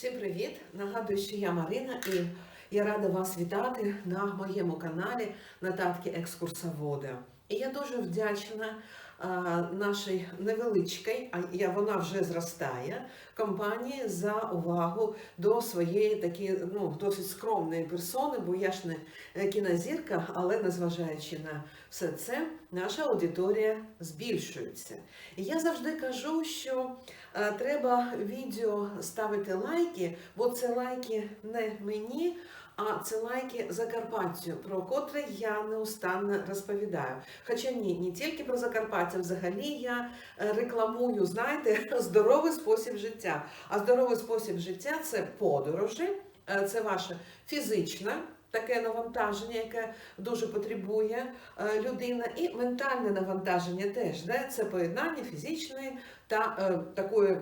Всім привіт! Нагадую, що я Марина і я рада вас вітати на моєму каналі Нататки екскурсоводи. І я дуже вдячна а, нашій невеличкій, а вона вже зростає, компанії за увагу до своєї такої ну, досить скромної персони, бо я ж не е, кінозірка, але незважаючи на все це, наша аудиторія збільшується. І я завжди кажу, що е, треба відео ставити лайки, бо це лайки не мені, а це лайки Закарпаттю, про котре я неустанно розповідаю. Хоча ні, не тільки про Закарпаття, взагалі я е, рекламую, знаєте, здоровий спосіб життя. А здоровий спосіб життя це подорожі, е, це ваше фізичне. Таке навантаження, яке дуже потребує е, людина, і ментальне навантаження теж, де це поєднання фізичної та е, такої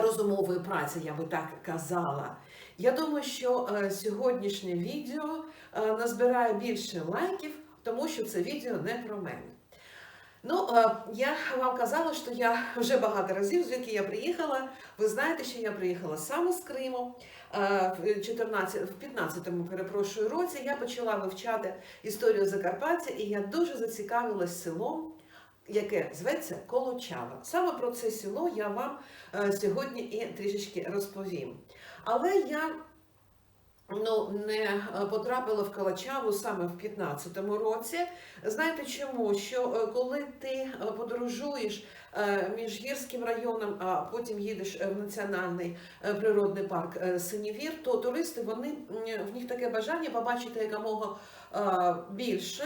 розумової праці, я би так казала. Я думаю, що е, сьогоднішнє відео е, назбирає більше лайків, тому що це відео не про мене. Ну, е, я вам казала, що я вже багато разів, звідки я приїхала. Ви знаєте, що я приїхала саме з Криму. В 14, в 15-му, перепрошую, році я почала вивчати історію Закарпаття, і я дуже зацікавилась селом, яке зветься Колочава. Саме про це село я вам е, сьогодні і трішечки розповім. Але я ну, не е, потрапила в Калачаву саме в 15-му році. Знаєте чому? Що е, коли ти подорожуєш між гірським районом, а потім їдеш в національний природний парк Синівір, то туристи вони в них таке бажання побачити якомога більше.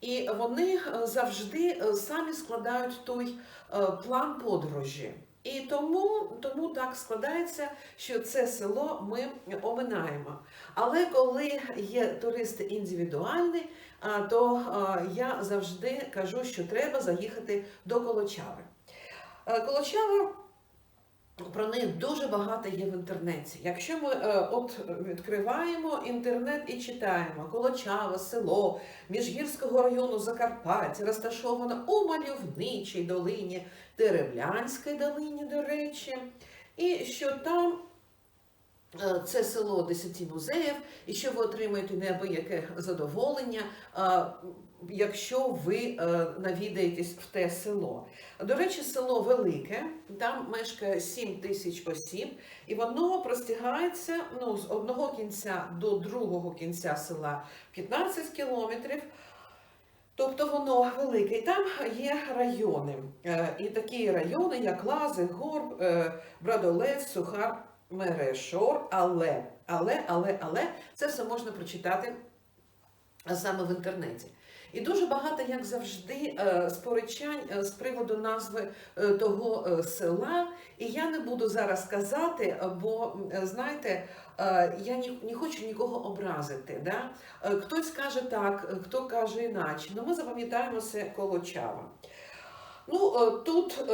І вони е, завжди е, самі складають той е, план подорожі. І тому, тому так складається, що це село ми оминаємо. Але коли є туристи індивідуальні, то я завжди кажу, що треба заїхати до Колочави. Колочава про неї дуже багато є в інтернеті. Якщо ми е, от відкриваємо інтернет і читаємо Колочава, село Міжгірського району Закарпаття, розташоване у мальовничій долині, Тереблянській долині, до речі, і що там е, це село 10 музеїв, і що ви отримаєте неабияке задоволення, якщо ви е, навідаєтесь в те село. До речі, село велике, там мешкає 7 тисяч осіб, і воно простягається ну, з одного кінця до другого кінця села 15 кілометрів. Тобто воно велике, і там є райони. Е, І такі райони, як Лази, Горб, е, Брадолець, Сухар, Мерешор, але, але, але, але це все можна прочитати саме в інтернеті. І дуже багато, як завжди, е, сперечань е, з приводу назви е, того села. І я не буду зараз казати, бо знаєте, я не хочу нікого образити. Да? Хтось каже так, хто каже іначе. Ну ми запам'ятаємо це Колочава. Ну, тут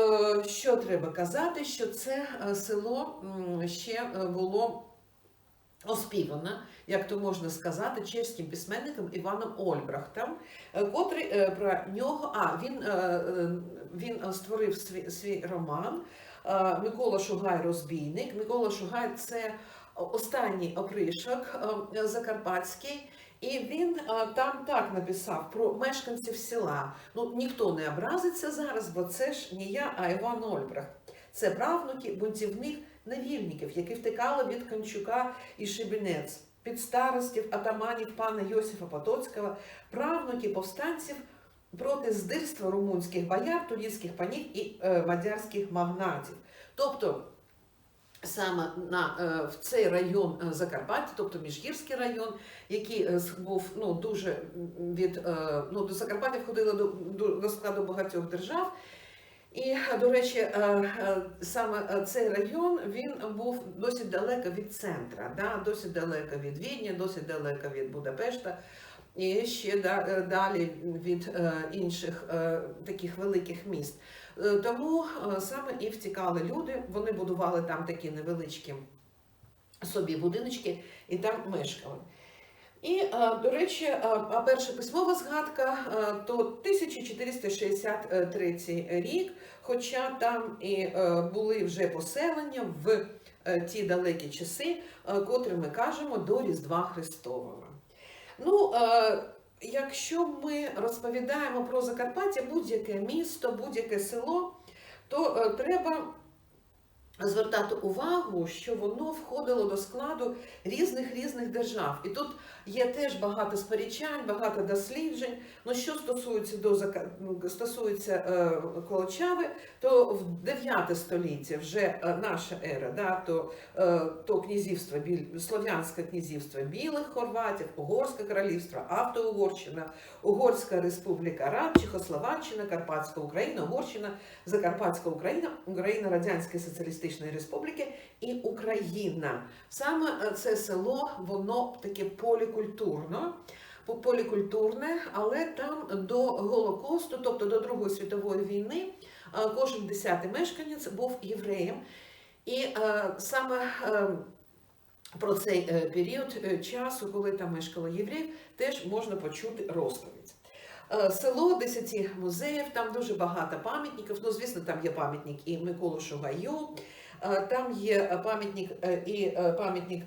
що треба казати, що це село ще було оспівано, як то можна сказати, чеським письменником Іваном Ольбрахтом, е, котрий е, про нього, а він, е, він створив свій, свій роман Микола Шугай Розбійник. Микола Шугай це останній опришок закарпатський. І він там так написав про мешканців села. Ну ніхто не образиться зараз, бо це ж не я, а Іван Ольбрахт. Це правнуки бунтівних невільників, які втекали від Кончука і Шибінець, підстаростів, атаманів пана Йосифа Потоцького, правнуки повстанців проти здирства румунських бояр, турецьких панів і е, мадярських магнатів. Тобто саме на, е, в цей район е, Закарпаття, тобто Міжгірський район, який е, був ну, дуже від е, ну, до Закарпаття входило до, до складу багатьох держав. І, до речі, е, е, саме е, цей район він був досить далеко від центра, да? досить далеко від Відня, досить далеко від Будапешта. І ще далі від інших таких великих міст. Тому саме і втікали люди, вони будували там такі невеличкі собі будиночки і там мешкали. І, е, до речі, е, перша письмова згадка е, то 1463 рік, хоча там і були вже поселення в ті далекі часи, котрі ми кажемо до Різдва Христового. Ну, якщо ми розповідаємо про Закарпаття, будь-яке місто, будь-яке село, то треба звертати увагу, що воно входило до складу різних різних держав. І тут є теж багато сперечань, багато досліджень. Ну, що стосується до ну, стосується е, Колочави, то в 9 століття вже е, наша ера, да, то, е, то князівство, біль, Слов'янське князівство білих хорватів, Угорське королівство, Авто-Угорщина, Угорська республіка Рад, Чехословаччина, Карпатська Україна, Угорщина, Закарпатська Україна, Україна Радянської Соціалістичної Республіки і Україна. Саме е, це село, воно таке полікультурно. Полікультурне, але там до Голокосту, тобто до Другої світової війни, е, кожен десятий мешканець був євреєм. І е, саме про цей період часу, коли там мешкали євреїв, теж можна почути розповідь. Село 10 музеїв, там дуже багато пам'ятників. Ну, звісно, там є пам'ятник і Миколу Шугаю, там є е, пам'ятник е, і е, пам'ятник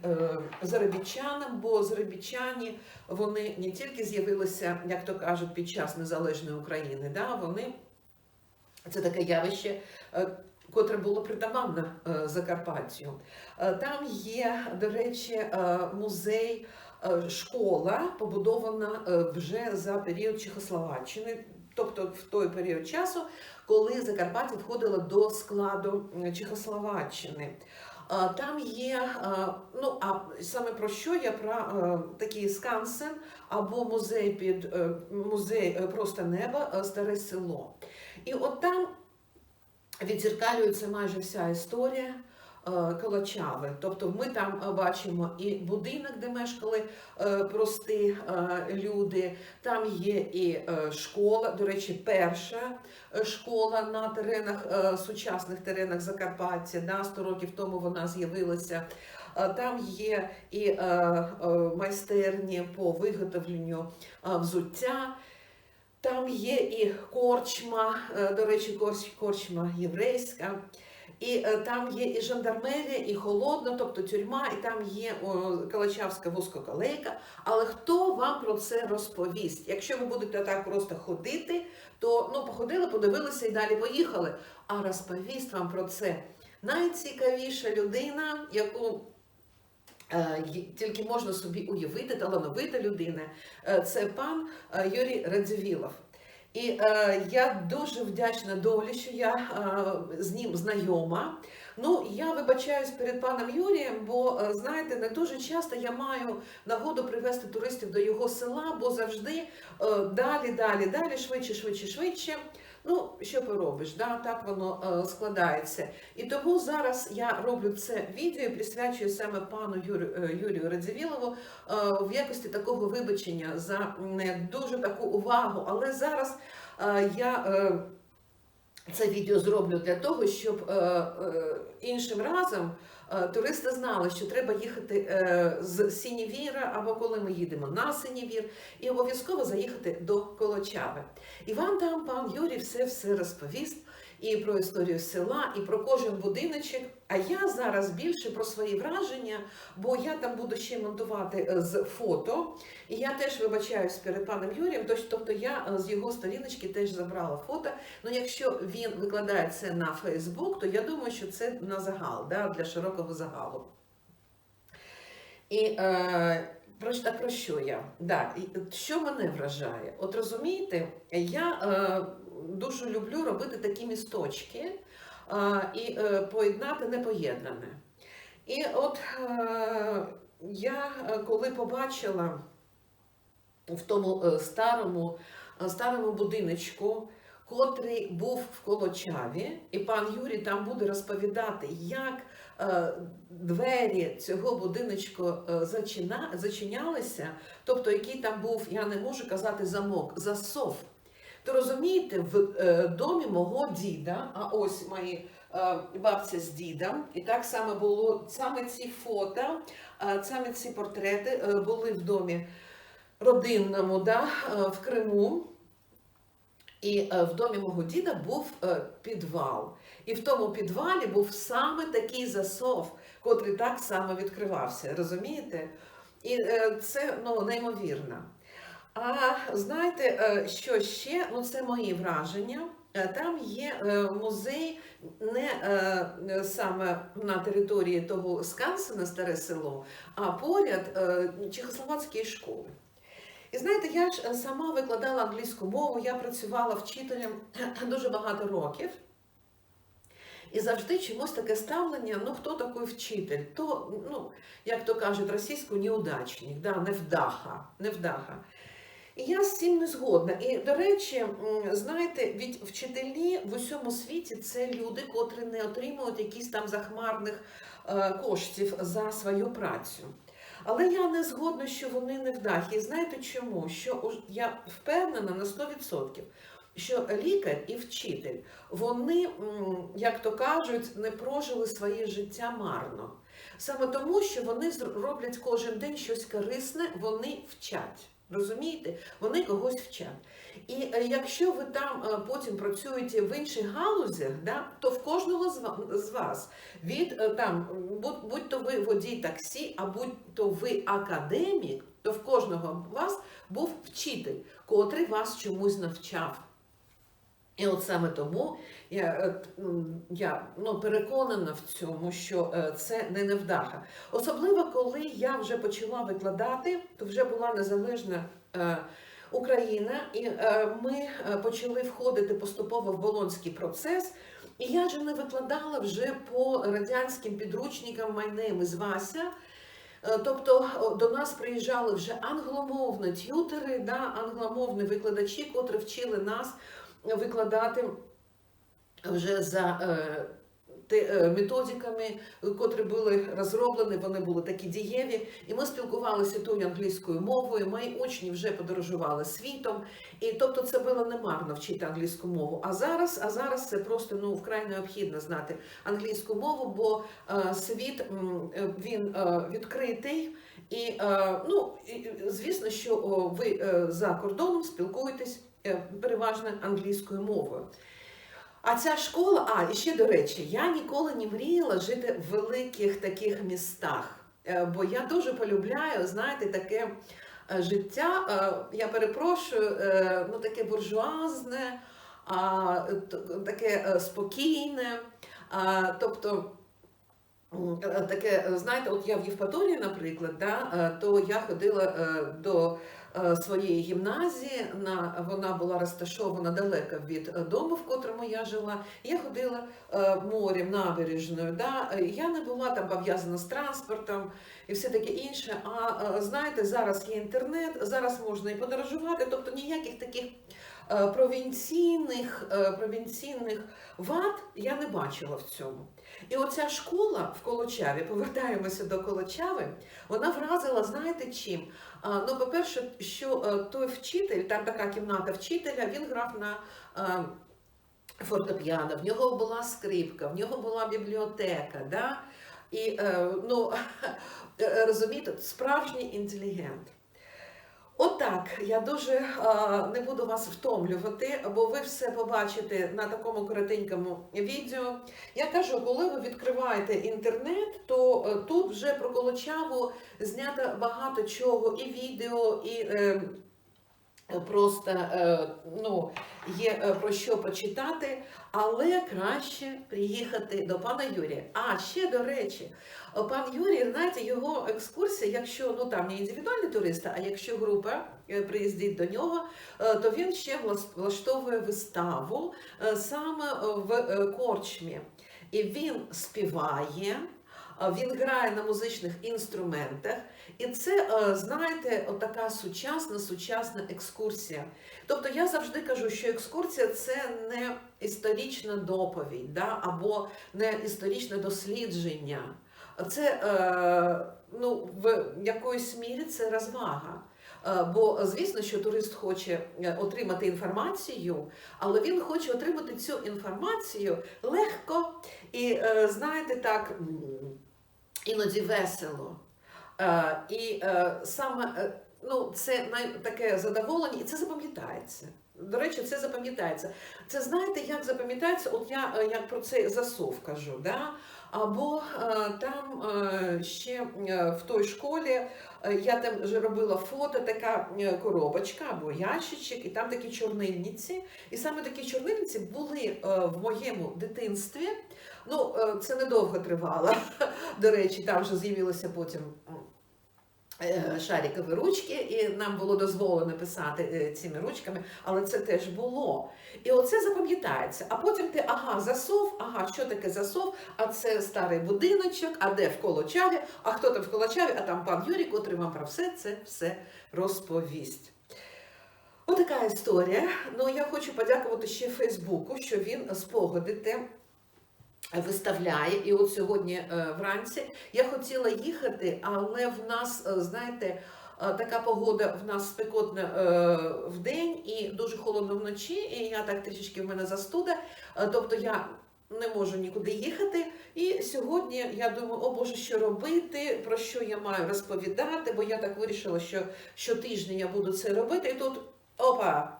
заробітчанам, бо заробітчані вони не тільки з'явилися, як то кажуть, під час незалежної України, да, вони це таке явище, котре було притаманне Закарпаттю. Там є, до речі, музей, школа, побудована вже за період Чехословаччини, тобто в той період часу, коли Закарпаття входило до складу Чехословаччини. Там є, ну а саме про що я про такий скансен або музей під е, музей е, просто неба, е, старе село. І от там відзеркалюється майже вся історія Калачави. Тобто ми там е, бачимо і будинок, де мешкали е, прості е, люди, там є і е, школа, до речі, перша е, школа на теренах, е, сучасних теренах Закарпаття. Да, 100 років тому вона з'явилася. Е, Там є і е, е, майстерні по виготовленню е, взуття. Там є і корчма, е, до речі, корч- корчма єврейська, і е, там є і жандармерія, і холодна, тобто тюрма, і там є Калачавська вузькоколейка. Але хто вам про це розповість? Якщо ви будете так просто ходити, то ну, походили, подивилися і далі поїхали. А розповість вам про це найцікавіша людина, яку е, тільки можна собі уявити, талановита людина, е, це пан Юрій Радзивілов. І е, я дуже вдячна долі, що я е, з ним знайома. Ну, я вибачаюсь перед паном Юрієм, бо е, знаєте, не дуже часто я маю нагоду привезти туристів до його села, бо завжди е, далі, далі, далі, швидше, швидше, швидше. Ну, що поробиш, да? так воно е, складається. І тому зараз я роблю це відео присвячую саме пану Юрію, е, Юрію Радзивілову е, в якості такого вибачення за не дуже таку увагу. Але зараз я це відео зроблю для того, щоб е, е, іншим разом е, туристи знали, що треба їхати з Сінівіра або коли ми їдемо на Синівір, і обов'язково заїхати до Колочави. І вам там пан Юрій все все розповість і про історію села, і про кожен будиночок. А я зараз більше про свої враження, бо я там буду ще монтувати е, з фото. І я теж вибачаюсь перед паном Юрієм, тобто я е, з його сторіночки теж забрала фото. Ну, якщо він викладає це на Фейсбук, то я думаю, що це на загал, да, для широкого загалу. І е, про, так про що я? Да, і, що мене вражає? От розумієте, я е, дуже люблю робити такі місточки і е, поєднати непоєднане. І от е, я е, коли побачила в тому старому, старому будиночку, котрий був в Колочаві, і пан Юрій там буде розповідати, як двері цього будиночку зачинялися, тобто який там був, я не можу казати замок, засов. То розумієте, в е, домі мого діда, а ось мої е, бабця з дідом, і так само було саме ці фото, е, саме ці портрети е, були в домі родинному, да, е, в Криму. І е, в домі мого діда був е, підвал. І в тому підвалі був саме такий засов, котрий так само відкривався, розумієте? І е, це ну, неймовірно. А знаєте, е, що ще? Ну, це мої враження. Е, Там є е, музей не саме на території того Скансена, старе село, а поряд Чехословацької школи. І знаєте, я ж сама викладала англійську мову, я працювала вчителем дуже багато років. І завжди чомусь таке ставлення, ну хто такий вчитель? То, ну, як то кажуть, російською неудачник, да, невдаха, невдаха. Я з цим не згодна. І, до речі, знаєте, від вчителі в усьому світі це люди, котрі не отримують якісь там захмарних е, коштів за свою працю. Але я не згодна, що вони невдахи. І знаєте чому? Що я впевнена на 100%, що лікар і вчитель, вони, як то кажуть, не прожили своє життя марно. Саме тому, що вони роблять кожен день щось корисне, вони вчать. Розумієте? Вони когось вчать. І е, якщо ви там е, потім працюєте в інших галузях, да, то в кожного з вас від е, там, будь, будь то ви водій таксі, а будь то ви академік, то в кожного з вас був вчитель, котрий вас чомусь навчав. І от саме тому я, е, я ну, переконана в цьому, що е, це не невдаха. Особливо, коли я вже почала викладати, то вже була незалежна е, Україна, і ми почали входити поступово в болонський процес. І я вже не викладала вже по радянським підручникам My name Вася. Тобто до нас приїжджали вже англомовні т'ютери, да, англомовні викладачі, котрі вчили нас викладати вже за е, е, методиками, котрі були розроблені, вони були такі дієві. І ми спілкувалися тою англійською мовою. Мої учні вже подорожували світом. І тобто це було немарно вчити англійську мову. А зараз, а зараз це просто ну вкрай необхідно знати англійську мову, бо е, світ е, він е, відкритий. І е, ну, і, звісно, що ви е, за кордоном спілкуєтесь переважно англійською мовою. А ця школа, а і ще до речі, я ніколи не мріяла жити в великих таких містах, Е, бо я дуже полюбляю, знаєте, таке е, життя. е, Я перепрошую, е, ну таке буржуазне, таке е, спокійне. Тобто е, таке, е, знаєте, от я в Євпаторії, наприклад, да, е, то я ходила е, до е, своєї гімназії, на, вона була розташована далеко від е, дому, в котрому я жила. Я ходила е, морем, набережною. Да? Е, Я не була там пов'язана з транспортом і все таке інше. А е, знаєте, зараз є інтернет, зараз можна і подорожувати, тобто ніяких таких е, провінційних, е, провінційних вад я не бачила в цьому. І оця школа в Колочаві, повертаємося до Колочави, вона вразила, знаєте чим? Ну, по-перше, що е, той вчитель, там така кімната вчителя, він грав на е, фортепіано, в нього була скрипка, в нього була бібліотека. Да? І е, ну, розумієте, справжній інтелігент. Отак, я дуже е, не буду вас втомлювати, бо ви все побачите на такому коротенькому відео. Я кажу, коли ви відкриваєте інтернет, то е, тут вже про Колочаву знято багато чого, і відео, і е, просто е, ну, є е, про що почитати, але краще приїхати до пана Юрія. А ще до речі, пан Юрій, знаєте, його екскурсія, якщо ну там не індивідуальні туристи, а якщо група е, приїздить до нього, е, то він ще влаштовує виставу е, саме е, в е, корчмі. І він співає, е, він грає на музичних інструментах. І це, е, знаєте, така сучасна, сучасна екскурсія. Тобто я завжди кажу, що екскурсія це не історична доповідь, да, або не історичне дослідження. Це е, ну, в якоїсь мірі це розвага. Е, Бо звісно, що турист хоче е, отримати інформацію, але він хоче отримати цю інформацію легко і, е, знаєте, так, іноді весело. Е, І е, саме е, ну, це таке задоволення, і це запам'ятається. До речі, це запам'ятається. Це знаєте, як запам'ятається? От я е, як про цей засов кажу. Да? Або е, там е, ще в той школі я там вже робила фото, така коробочка або ящичок, і там такі чорнильниці. І саме такі чорнильниці були в моєму дитинстві. Ну, це недовго тривало. До речі, там вже з'явилося потім шарикові ручки, і нам було дозволено писати е, цими ручками, але це теж було. І оце запам'ятається. А потім ти ага, засов, ага, що таке засов? А це старий будиночок, а де в Колочаві, а хто там в Колочаві, а там пан Юрій, котрий вам про все це все розповість. Отака історія. Ну я хочу подякувати ще Фейсбуку, що він спогади те виставляє. І от сьогодні е, вранці я хотіла їхати, але в нас, е, знаєте, е, така погода в нас спекотна в день і дуже холодно вночі, і я так трішечки в мене застуда. Тобто я не можу нікуди їхати. І сьогодні я думаю, о Боже, що робити, про що я маю розповідати, бо я так вирішила, що щотижня я буду це робити. І тут опа,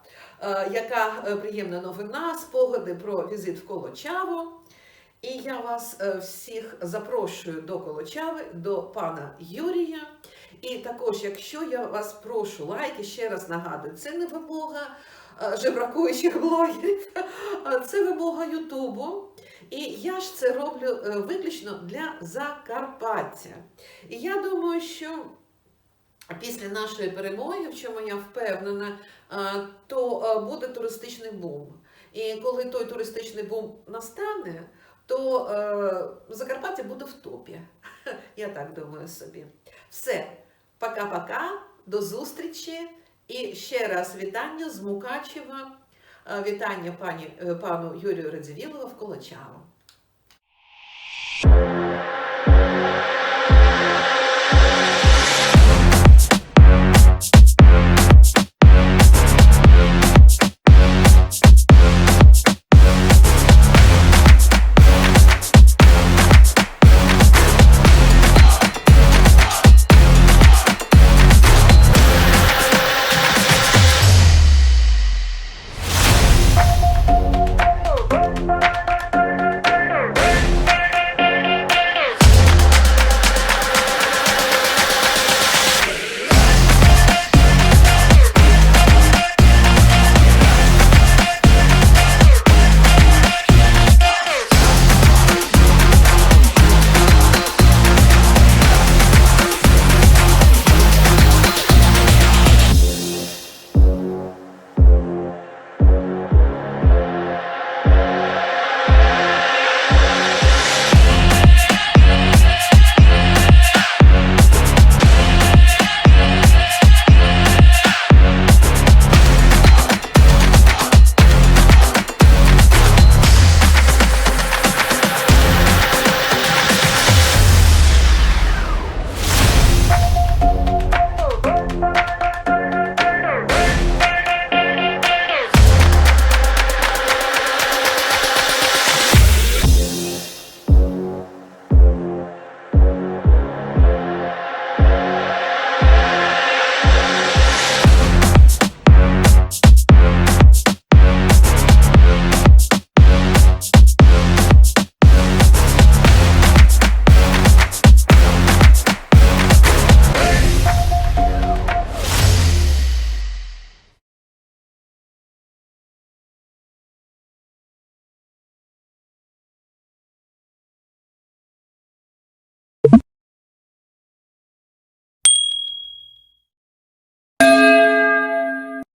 яка приємна новина, спогади про візит в Колочаво. І я вас е, всіх запрошую до Колочави, до пана Юрія. І також, якщо я вас прошу лайки, ще раз нагадую, це не вимога е, жебракуючих блогерів, це вимога Ютубу. І я ж це роблю е, виключно для Закарпаття. І я думаю, що після нашої перемоги, в чому я впевнена, то буде туристичний бум. І коли той туристичний бум настане, то е, Закарпаття буде в топі. Я так думаю собі. Все, пока-пока, до зустрічі. І ще раз вітання з Мукачева, е, вітання пані, е, пану Юрію Радзивілова в Колочаво.